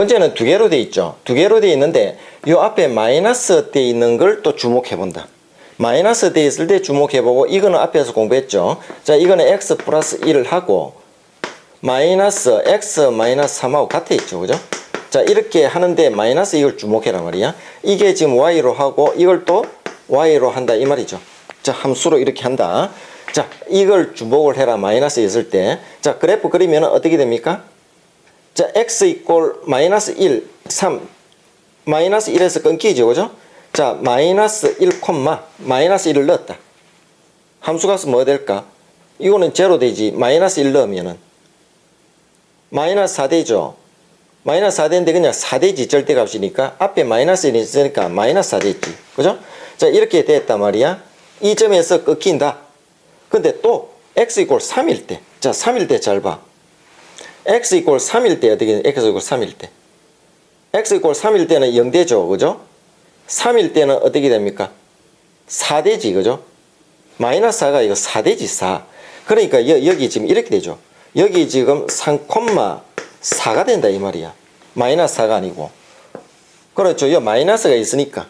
번째는 두 개로 돼 있죠. 두 개로 돼 있는데 요 앞에 마이너스 돼 있는 걸 또 주목해 본다. 마이너스 돼 있을 때 주목해 보고 이거는 앞에서 공부했죠. 자, 이거는 x 플러스 1을 하고 마이너스 x 마이너스 3하고 같아 있죠. 그죠? 자, 이렇게 하는데 마이너스 이걸 주목해라 말이야. 이게 지금 y로 하고 이걸 또 y로 한다 이 말이죠. 자, 함수로 이렇게 한다. 자, 이걸 주목을 해라 마이너스 있을 때. 자, 그래프 그리면 어떻게 됩니까? 자, x 이꼴 마이너스 1, 3, 마이너스 1에서 끊기죠. 그죠? 자, 마이너스 1, 콤마, 마이너스 1을 넣었다. 함수값은 뭐 될까? 이거는 제로 되지. 마이너스 1 넣으면은. 마이너스 4 되죠. 마이너스 4대인데 그냥 4대지 절대값이니까 앞에 마이너스 1이 있으니까 마이너스 4대지. 그죠? 자, 이렇게 됐단 말이야. 이 점에서 끊긴다. 근데 또 x 이꼴 3일 때. 자, 3일 때 잘 봐. X 이꼴 3일 때 어떻게 돼? x 이꼴 3일 때. x 이꼴 3일 때는 0대죠. 그죠? 3일 때는 어떻게 됩니까? 4대지. 그죠? 마이너스 4가 이거 4대지 4. 그러니까 여, 여기 지금 이렇게 되죠. 여기 지금 3,4가 된다 이 말이야. 마이너스 4가 아니고. 그렇죠. 이 마이너스가 있으니까.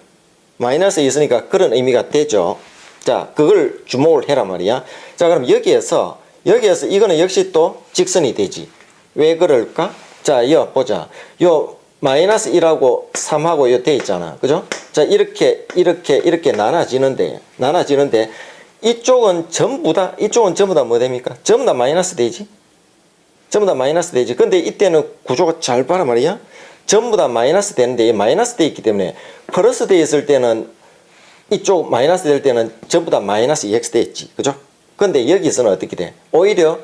마이너스 있으니까 그런 의미가 되죠. 자, 그걸 주목을 해라 말이야. 자, 그럼 여기에서 여기에서 이거는 역시 또 직선이 되지. 왜 그럴까? 자, 여 보자. 요 마이너스 1하고 3하고 요돼 있잖아. 그죠? 자, 이렇게 이렇게 이렇게 나눠지는데 나눠지는데 이쪽은 전부 다 이쪽은 전부 다 뭐 됩니까? 전부 다 마이너스 되지. 전부 다 마이너스 되지. 근데 이때는 구조가 잘 봐라 말이야. 전부 다 마이너스 되는데 이 마이너스 돼 있기 때문에 플러스 돼 있을 때는 이쪽 마이너스 될 때는 전부 다 마이너스 2x 돼 있지. 그죠? 근데 여기서는 어떻게 돼? 오히려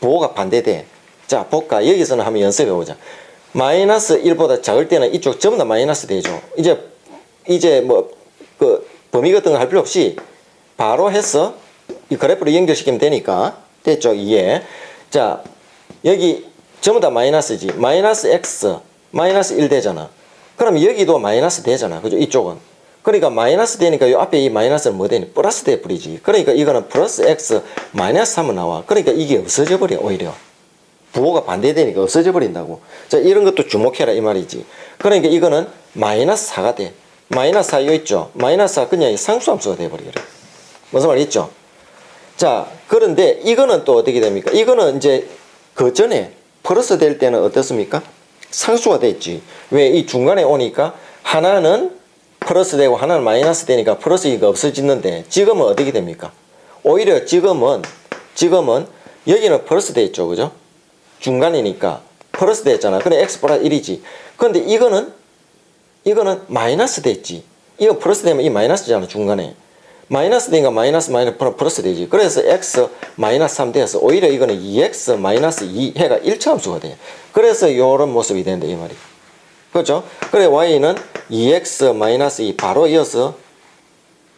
부호가 반대돼. 자, 볼까? 여기서는 한번 연습해 보자. 마이너스 1보다 작을 때는 이쪽 전부 다 마이너스 되죠. 이제 이제 뭐 그 범위 같은 거 할 필요 없이 바로 해서 이 그래프로 연결시키면 되니까 됐죠? 이해. 자, 여기 전부 다 마이너스지. 마이너스 x 마이너스 1 되잖아. 그럼 여기도 마이너스 되잖아. 그죠? 이쪽은. 그러니까 마이너스 되니까 이 앞에 이 마이너스는 뭐 되니? 플러스 돼 버리지. 그러니까 이거는 플러스 x 마이너스 하면 나와. 그러니까 이게 없어져 버려 오히려. 부호가 반대되니까 없어져 버린다고. 자, 이런 것도 주목해라 이 말이지. 그러니까 이거는 마이너스 4가 돼. 마이너스 4 여기 있죠. 마이너스 4 그냥 상수함수가 돼 버리래. 무슨 말 있죠? 자, 그런데 이거는 또 어떻게 됩니까? 이거는 이제 그 전에 플러스 될 때는 어떻습니까? 상수가 됐지. 왜 이 중간에 오니까 하나는 플러스 되고 하나는 마이너스 되니까 플러스 이가 없어지는데 지금은 어떻게 됩니까? 오히려 지금은 지금은 여기는 플러스 돼 있죠. 그죠? 중간이니까 플러스 됐잖아. 근데 x 플러스 1이지. 근데 이거는 이거는 마이너스 됐지. 이거 플러스 되면 이 마이너스잖아. 중간에. 마이너스 되니까 마이너스 마이너스 플러스 되지. 그래서 x 마이너스 3 돼서 오히려 이거는 2x 마이너스 2 해가 1차 함수가 돼. 그래서 이런 모습이 된다 이 말이. 그렇죠? 그래 y는 2x 마이너스 2 바로 이어서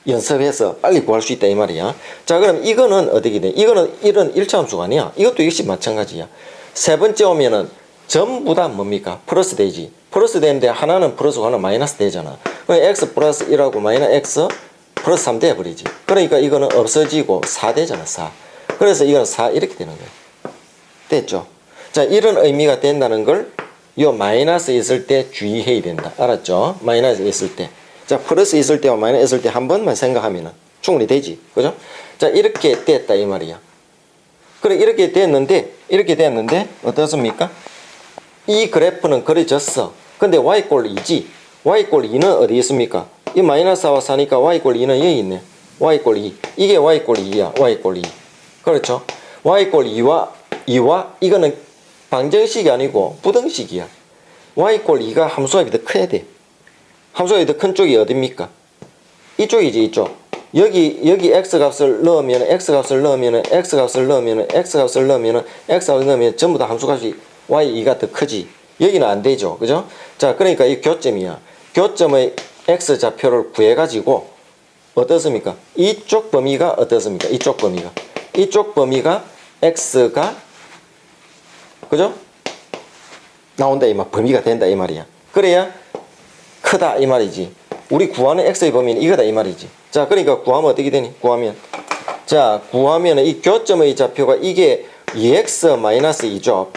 연습해서 빨리 구할 수 있다 이 말이야. 자 그럼 이거는 어떻게 돼? 이거는 이런 1차 함수가 아니야. 이것도 역시 마찬가지야. 세 번째 오면은 전부 다 뭡니까? 플러스 되지. 플러스 되는데 하나는 플러스고 하나는 마이너스 되잖아. x 플러스 1하고 마이너스 x 플러스 3 돼버리지. 그러니까 이거는 없어지고 4 되잖아, 4. 그래서 이거는 4 이렇게 되는 거야. 됐죠? 자, 이런 의미가 된다는 걸 요 마이너스 있을 때 주의해야 된다. 알았죠? 마이너스 있을 때. 자, 플러스 있을 때와 마이너스 있을 때 한 번만 생각하면은 충분히 되지. 그죠? 자, 이렇게 됐다, 이 말이야. 그래, 이렇게 됐는데, 이렇게 됐는데, 어떻습니까? 이 그래프는 그려졌어. 근데 y꼴 2지. y꼴 2는 어디 있습니까? 이 마이너스 4와 4니까 y꼴 2는 여기 있네. y꼴 2. 이게 y꼴 2야. y꼴 2. 그렇죠? y꼴 2와 2와 이거는 방정식이 아니고 부등식이야. y꼴 2가 함수합이 더 커야 돼. 함수합이 더 큰 쪽이 어딥니까? 이쪽이지 이쪽. 여기 여기 x 값을 넣으면 x 값을 넣으면 x 값을 넣으면 x 값을 넣으면 x 값을 넣으면 전부 다 함수값이 y2가 더 크지. 여기는 안 되죠. 그죠? 자, 그러니까 이 교점이야. 교점의 x 좌표를 구해 가지고 어떻습니까? 이쪽 범위가 어떻습니까? 이쪽 범위가. 이쪽 범위가 x가 그죠? 나온다 이 말. 범위가 된다 이 말이야. 그래야 크다 이 말이지. 우리 구하는 x의 범위는 이거다 이 말이지. 자, 그러니까 구하면 어떻게 되니? 구하면 자, 구하면 이 교점의 좌표가 이게 2x 마이너스 2죠.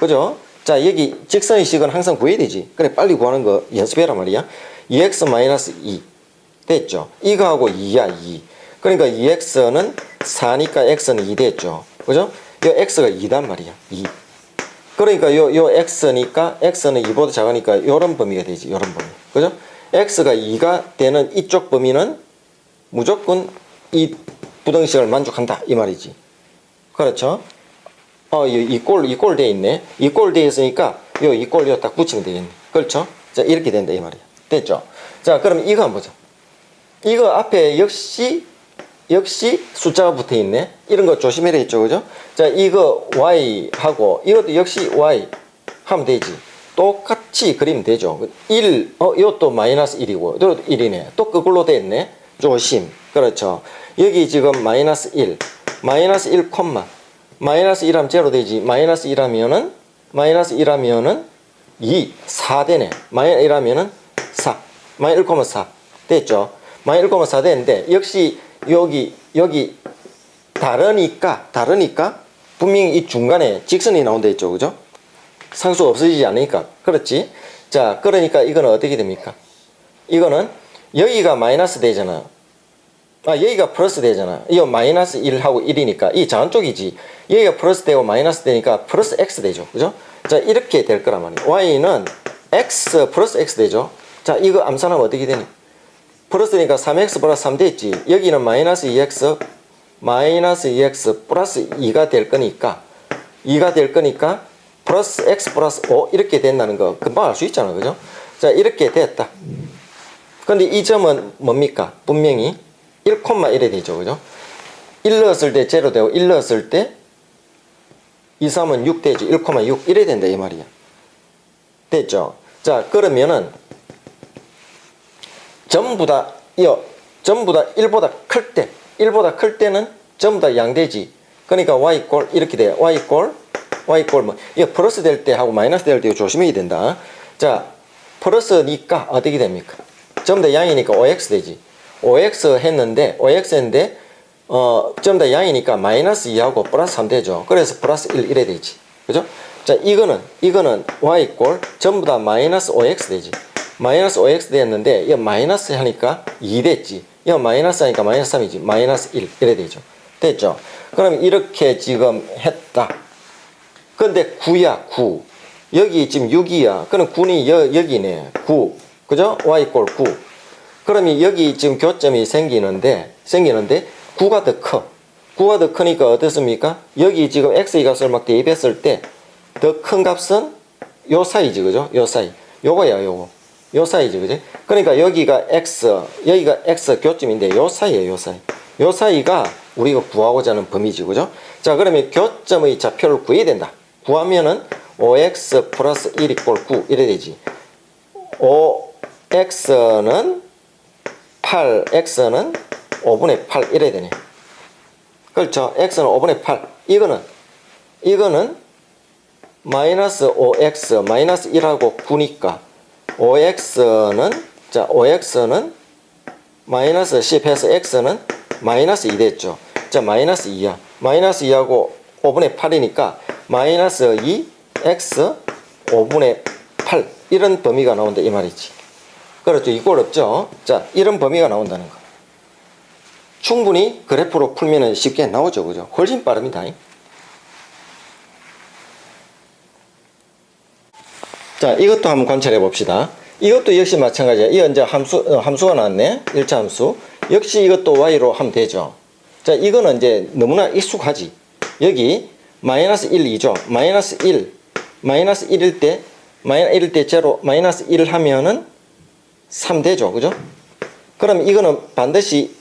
그죠? 자, 여기 직선의 식은 항상 구해야 되지. 그래, 빨리 구하는 거 연습해라 말이야. 2x 마이너스 2. 됐죠? 이거하고 2야, 2. 그러니까 2x는 4니까 x는 2 됐죠. 그죠? 이 x가 2단 말이야. 2. 그러니까 요, 요 x니까 x는 2보다 작으니까 요런 범위가 되지. 요런 범위. 그죠? X가 2가 되는 이쪽 범위는 무조건 이 부등식을 만족한다. 이 말이지. 그렇죠? 어, 이꼴 이꼴 돼 있네. 이꼴 돼 있으니까 요 이꼴 요딱 붙이면 되겠네. 그렇죠? 자, 이렇게 된다 이 말이야. 됐죠? 자, 그럼 이거 한번 보자. 이거 앞에 역시 역시 숫자가 붙어 있네. 이런 거 조심해야 했죠. 그죠? 자, 이거 y 하고 이것도 역시 y 하면 되지. 똑같 이 그리면 되죠. 1, 어, 이것도 마이너스 1이고, 이것도 1이네. 또 그걸로 됐네. 조심. 그렇죠. 여기 지금 마이너스 1, 마이너스 1, 콤마. 마이너스 1하면 제로 되지. 마이너스 1하면은, 마이너스 1하면은 2, 4 되네. 마이너스 1하면은 4. 마이너스 1, 4. 됐죠? 마이너스 1, 4 되는데, 역시 여기, 여기 다르니까, 다르니까, 분명히 이 중간에 직선이 나온다 했죠. 그죠? 상수 없어지지 않으니까. 그렇지? 자, 그러니까 이거는 어떻게 됩니까? 이거는 여기가 마이너스 되잖아. 아, 여기가 플러스 되잖아. 이거 마이너스 1하고 1이니까 이 좌한 쪽이지. 여기가 플러스 되고 마이너스 되니까 플러스 x 되죠. 그죠? 자, 이렇게 될 거란 말이야. y는 x 플러스 x 되죠. 자, 이거 암산하면 어떻게 되니? 플러스니까 3x 플러스 3 됐지. 여기는 마이너스 2x 마이너스 2x 플러스 2가 될 거니까 2가 될 거니까 플러스 x 플러스 5 이렇게 된다는 거 금방 알 수 있잖아. 그죠? 자, 이렇게 됐다. 근데 이 점은 뭡니까? 분명히 1,1에 되죠. 그죠? 1 넣었을 때 제로 되고 1 넣었을 때 2, 3은 6 되죠. 1,6 이래 된다 이 말이야. 됐죠? 자, 그러면은 전부 다 이어 전부 다 1보다 클 때, 1보다 클 때는 전부 다 양대지. 그러니까 y 꼴 이렇게 돼요. y 꼴 y 꼴 뭐, 이거 플러스 될 때 하고 마이너스 될 때 조심해야 된다. 자, 플러스니까 어떻게 됩니까? 전부 다 양이니까 5x 되지. 5x 했는데, 5x 했는데, 어, 전부 다 양이니까 마이너스 2하고 플러스 3 되죠. 그래서 플러스 1 이래 되지. 그죠? 자, 이거는, 이거는 y 꼴 전부 다 마이너스 5x 되지. 마이너스 5x 됐는데, 이거 마이너스 하니까 2 됐지. 이거 마이너스 하니까 마이너스 3이지. 마이너스 1 이래 되죠. 됐죠? 그럼 이렇게 지금 했다. 근데 9야, 9. 여기 지금 6이야. 그럼 9이 여, 여기네. 9. 그죠? y 꼴 9. 그러면 여기 지금 교점이 생기는데, 생기는데, 9가 더 커. 9가 더 크니까 어떻습니까? 여기 지금 x의 값을 막 대입했을 때, 더 큰 값은 요 사이지, 그죠? 요 사이. 요거야, 요거. 요 사이지, 그지? 그러니까 여기가 x, 여기가 x 교점인데, 요 사이에요, 요 사이. 요 사이가 우리가 구하고자 하는 범위지, 그죠? 자, 그러면 교점의 좌표를 구해야 된다. 구하면은 5x 플러스 1 이꼴 9 이래 되지. 5x는 8, x는 5분의 8 이래 되네. 그렇죠? x는 5분의 8. 이거는 이거는 마이너스 5x 마이너스 1하고 9니까 5x는 자 5x는 마이너스 10 해서 x는 마이너스 2 됐죠. 자 마이너스 2야. 마이너스 2하고 5분의 8이니까 마이너스 2 x 5분의 8 이런 범위가 나온다 이 말이지. 그렇죠. 이꼴 없죠. 자 이런 범위가 나온다는 거. 충분히 그래프로 풀면 쉽게 나오죠. 그죠? 훨씬 빠릅니다. 자 이것도 한번 관찰해 봅시다. 이것도 역시 마찬가지야. 이 이제 함수, 어, 함수가 나왔네. 1차 함수. 역시 이것도 y로 하면 되죠. 자, 이거는 이제 너무나 익숙하지. 여기 마이너스 1, 2죠. 마이너스 1, 마이너스 1일 때, 마이너스 1일 때 제로, 마이너스 1 하면은 3 되죠. 그죠? 그럼 이거는 반드시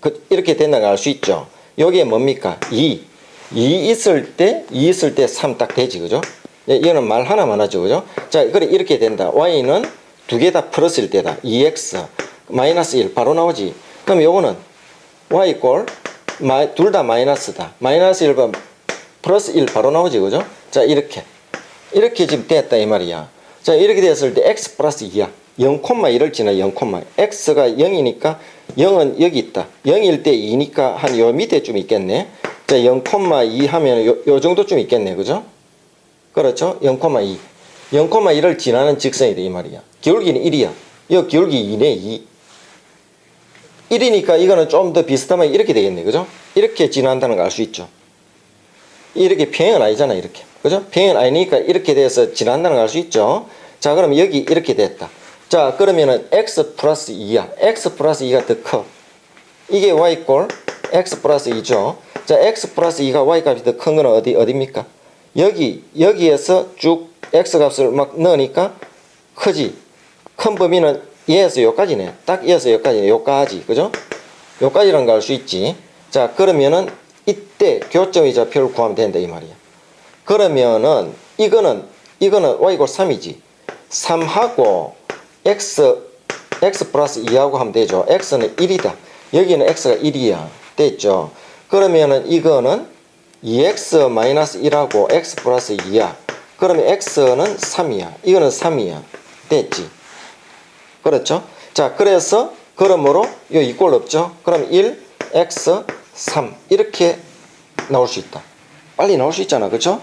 그 이렇게 된다는 걸알수 있죠. 여기에 뭡니까? 2. 2 있을 때, 2 있을 때 3 딱 되지. 그죠? 예, 이거는 말 하나만 하죠. 그죠? 자, 그래, 이렇게 된다. y는 두 개 다 플러스일 때다. 2x, 마이너스 1 바로 나오지. 그럼 요거는 y 이꼴 둘 다 마이너스다. 마이너스 1번 플러스 1 바로 나오지. 그죠? 자, 이렇게. 이렇게 지금 됐다. 이 말이야. 자, 이렇게 됐을 때 x 플러스 2야. 0,1을 지나 0, x가 0이니까 0은 여기 있다. 0일 때 2니까 한 요 밑에 좀 있겠네. 자, 0,2 하면 요, 요 정도쯤 있겠네. 그죠? 그렇죠? 0,2. 0,1을 지나는 직선이다 이 말이야. 기울기는 1이야. 이 기울기 2네 2. 1이니까 이거는 좀 더 비슷하면 이렇게 되겠네. 그죠? 이렇게 지난다는 걸 알 수 있죠. 이렇게 평행은 아니잖아 이렇게. 그죠? 평행은 아니니까 이렇게 돼서 지난다는 걸 알 수 있죠. 자 그럼 여기 이렇게 됐다. 자 그러면은 x 플러스 2야. x 플러스 2가 더 커. 이게 y 꼴 x 플러스 2죠. 자 x 플러스 2가 y 값이 더 큰 거는 어디 어디입니까? 여기 여기에서 쭉 x 값을 막 넣으니까 크지. 큰 범위는 얘에서 여기까지네. 딱 얘에서 여기까지네. 여기까지. 그죠? 여기까지라는 걸알 수 있지. 자, 그러면은 이때 교점의 좌표를 구하면 된다 이 말이야. 그러면은 이거는 이거는 y골 3이지. 3하고 x x 플러스 2하고 하면 되죠. x는 1이다. 여기는 x가 1이야. 됐죠? 그러면은 이거는 2x 마이너스 1하고 x 플러스 2야. 그러면 x는 3이야. 이거는 3이야. 됐지? 그렇죠? 자, 그래서 그러므로 이 이꼴 없죠? 그럼 1, x, 3 이렇게 나올 수 있다. 빨리 나올 수 있잖아. 그렇죠?